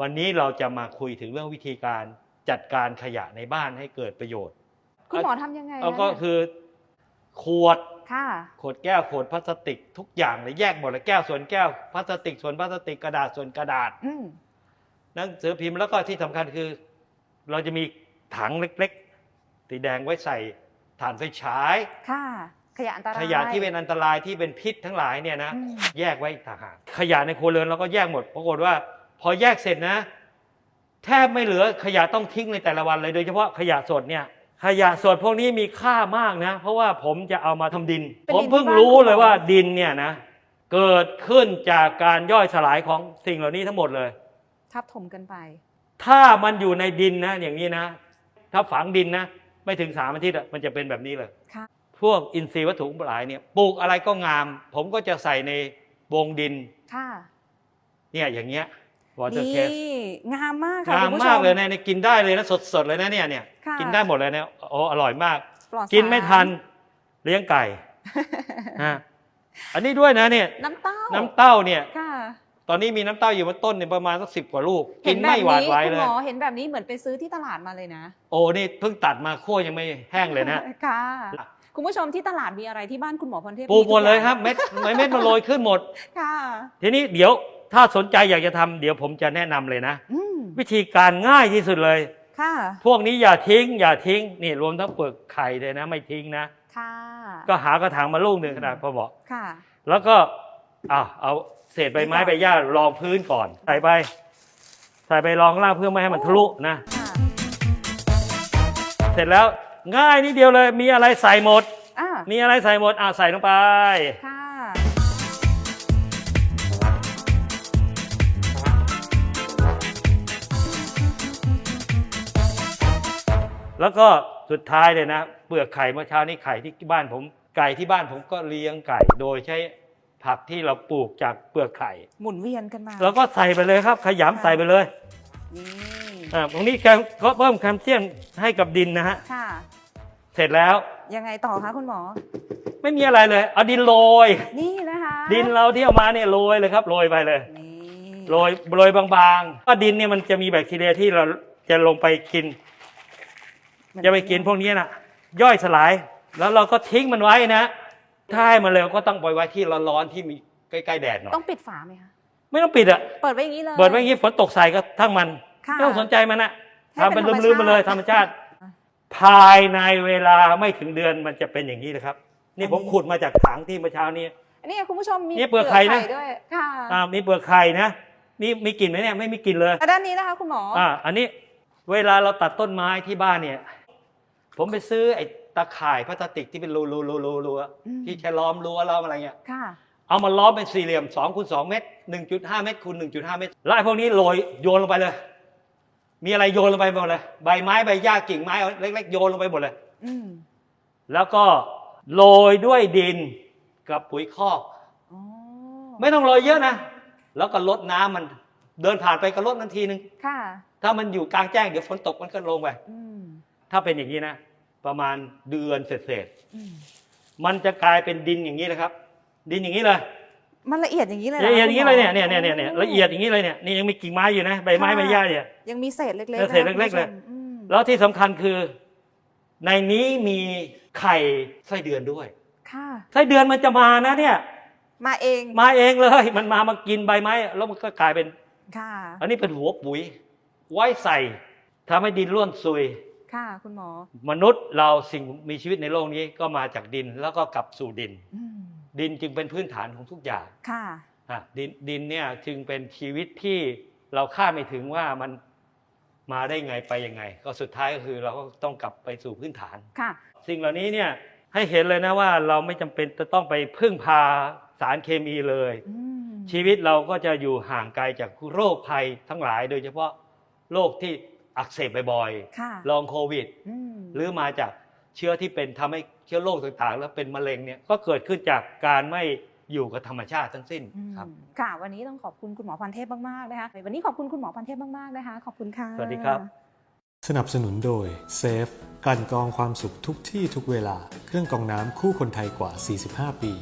วันนี้เราจะมาคุยถึงเรื่องวิธีการจัดการขยะในบ้านให้เกิดประโยชน์ คุณหมอทำยังไงเอานะก็เนี่ยคือ ขวดค่ะขวดแก้วขวดพลาสติกทุกอย่างเลยแยกหมดเลยแก้วส่วนแก้วพลาสติกส่วนพลาสติกกระดาษส่วนกระดาษอืมหนังสือพิมพ์แล้วก็ที่สำคัญคือ เราจะมีถังเล็กๆสีแดงไว้ใส่ถ่านไฟฉายค่ะขยะอันตรายขยะที่เป็นอันตรายที่เป็นพิษทั้งหลายเนี่ยนะอืมแยกไว้ต่างหากขยะในครัวเรือนเราก็แยกหมดปรากฏว่า พอแยกเสร็จนะ แทบไม่เหลือขยะต้องทิ้งในแต่ละวันเลยโดยเฉพาะขยะสดเนี่ยขยะสดพวกนี้มีค่ามากนะ เพราะว่าผมจะเอามาทำดินเป็นผมดินเพิ่งที่บ้านรู้คุณหมอเลยว่าดินเนี่ยนะ เกิดขึ้นจากการย่อยสลายของสิ่งเหล่านี้ทั้งหมดเลย ทับถมกันไป ถ้ามันอยู่ในดินนะ อย่างนี้นะ ถ้าฝังดินนะ ไม่ถึงสามอาทิตย์อะมันจะเป็นแบบนี้เลยค่ะพวกอินทรีย์วัตถุทั้งหลายเนี่ยปลูกอะไรก็งาม ผมก็จะใส่ในวงดินค่ะเนี่ยอย่างเงี้ย วอเตอร์นี่เคสงามมากค่ะงามคุณผู้ชมากเลยนะเนี่ยกินได้เลยนะสดๆเลยนะเนี่ยเนี่ยค่ะ กินได้หมดเลยเนี่ยโอ้อร่อยมาก ปลอดกินไม่สารทันเลี้ยงไก่ฮะอันนี้ด้วยนะเนี่ยน้ำเต้าน้ำเต้าเนี่ย ค่ะ ตอนนี้มีน้ำเต้าอยู่บนต้นเนี่ยประมาณสักสิบกว่าลูก กิเห็นนแบไม่บหวาดนี้ไหวคุณเลหมย อเห็นแบบนี้เหมือนไปซื้อที่ตลาดมาเลยนะโอ้นี่เพิ่งตัดมาคั่วยังไม่แห้งเลยนะ ค่ะ คุณผู้ชมที่ตลาดมีอะไรที่บ้านคุณหมอพรเทพปลูกหมดเลยทุครับอางเม็ดเม็ดมันโรยขึ้นหมด ค่ะ ทีนี้เดี๋ยว ถ้าสนใจอยากจะทำเดี๋ยวผมจะแนะนำเลยนะ อืมวิธีการง่ายที่สุดเลย ค่ะ พวกนี้อย่าทิ้ง อย่าทิ้งนี่รวมทั้งเปลือกไข่เลยนะ ไม่ทิ้งนะ ค่ะ ก็หากระถางมาลูกหนึ่งขนาดพอเหมาะค่ะ แล้วก็อ่าเอาเศษใบไม้ใบหญ้ารองพื้นก่อน ใส่ไปใส่ไปรองล่างเพื่อไม่ให้มันทะลุนะ ค่ะเสร็จแล้วง่ายนิดเดียวเลย มีอะไรใส่หมด อ่ามีอะไรใส่หมดอ่าใส่ลงไป ค่ะ แล้วก็สุดท้ายเลยนะเปลือกไข่เมื่อเช้านี้ไข่ที่บ้านผมไก่ที่บ้านผมก็เลี้ยงไก่ โดยใช้ผักที่เราปลูกจากเปลือกไข่ หมุนเวียนกันมา แล้วก็ใส่ไปเลยครับ ขยำใส่ไปเลยนี่อ่าตรงนี้แคลก็เพิ่มแคลเซียมให้กับดินนะฮะค่ะ เสร็จแล้ว ยังไงต่อคะคุณหมอ ไม่มีอะไรเลย เอาดินโรย นี่นะคะ ดินเราที่เอามาเนี่ยโรยเลยครับโรยไปเลยนี่โรยโรยบางๆก็ดินเนี่ยมันจะมีแบคทีเรียที่เราจะลงไปกิน จะไปกินพวกนี้นะย่อยสลาย แล้วเราก็ทิ้งมันไว้นะ ถ้าให้มันเร็วก็ต้องปล่อยไว้ที่ร้อนๆที่มีใกล้ๆแดดหน่อยต้องปิดฝาไหมคะไม่ต้องปิดอะเปิดไว้อย่างนี้เลยเปิดไว้อย่างนี้ฝนตกใส่ก็ทั้งมันค่ะไม่ต้องสนใจมันนะให้ทำเป็เป็นนลืมๆไปเลยธธรรรรมมชาชาติติ ภายในเวลาไม่ถึงเดือนมันจะเป็นอย่างนี้นะครับ นี่ผมขุดมาจากถังที่เมื่อเช้านี้นี่คุณผู้ชมมีนี่เปลือกไข่นะด้วยค่ะอ่ามีเปลือกไข่นะนี่มีกลิ่นไหมเนี่ยไม่มีกลิ่นเลยแล้วด้านนี้นะคะคุณหมอออ่าอันนี้เวลาเราตัดต้นไม้ที่บ้านเนี่ย ผมไปซื้อไอ้ตะข่ายพลาสติกที่เป็นรูรูรูรูรูอะที่ใช้ล้อมรั้วล้อมอะไรเงี้ยค่ะ เอามาล้อมเป็นสี่เหลี่ยม2คูณ2เมตร1.5 เมตรคูณ1.5 เมตรแล้วไอ้พวกนี้โรยโยนลงไปเลย มีอะไรโยนลงไปหมดเลย ใบไม้ใบหญ้ากิ่งไม้เอาเล็กๆโยนลงไปหมดเลยอืมแล้วก็โรยด้วยดินกับปุ๋ยคอกอ๋อไม่ต้องโรยเยอะนะแล้วก็ลดน้ำมันเดินผ่านไปก็ลดนาทีนึงค่ะ ถ้ามันอยู่กลางแจ้งเดี๋ยวฝนตกมันก็ลงไปอืมถ้าเป็นอย่างนี้นะ ประมาณเดือนเศษอืมๆมันจะกลายเป็นดินอย่างนี้นะครับ ดินอย่างนี้เลยมันละเอียดอย่างนี้เลยหรละเอียดอย่างนี้เลยเนี่ยคุณหมเนี่ยเนี่ยเนี่ยเนี่ยละเอียดอย่างนี้เลยเนี่ยนี่ยังมีกิ่งไม้อยู่นะใบไม้ใบหญ้าเนี่ยยังมีเศษเล็กๆเออเศษนะคะเล็กๆคุณผู้ชมเลยอืมแล้วที่สำคัญคือ ในนี้มีไข่ไส้เดือนด้วย ค่ะไส้เดือนมันจะมานะเนี่ย มาเองมาเองเลย มันมามากินใบไม้ แล้วมันก็กลายเป็นค่ะ อันนี้เป็นหัวปุ๋ย ไว้ใส่ทำให้ดินร่วนซุย ค่ะคุณหมอ มนุษย์เราสิ่งมีชีวิตในโลกนี้ก็มาจากดินแล้วก็กลับสู่ดิน อืมดินจึงเป็นพื้นฐานของทุกอย่างค่ะ อะดินดินเนี่ยจึงเป็นชีวิตที่เราคาดไม่ถึงว่ามันมาได้ไงไปยังไง ก็สุดท้ายก็คือเราก็ต้องกลับไปสู่พื้นฐาน ค่ะ สิ่งเหล่านี้เนี่ยให้เห็นเลยนะว่าเราไม่จำเป็นจะต้องไปพึ่งพาสารเคมีเลย อืมชีวิตเราก็จะอยู่ห่างไกลจากโรคภัยทั้งหลาย โดยเฉพาะโรคที่ อักเสบบ่อยค่ะๆลองโควิด อืมหรือมาจากเชื้อที่เป็นทำให้เชื้อโรคต่างๆ แล้วเป็นมะเร็งเนี่ยก็เกิดขึ้นจากการไม่อยู่กับธรรมชาติทั้งสิ้นอืมครับค่ะ วันนี้ต้องขอบคุณคุณหมอพันเทพมากๆนะคะ วันนี้ขอบคุณคุณหมอพันเทพมากๆนะคะ ขอบคุณค่ะ สวัสดีครับ สนับสนุนโดยเซฟกลั่นกรองความสุขทุกที่ทุกเวลา เครื่องกรองน้ำคู่คนไทยกว่า 45 ปี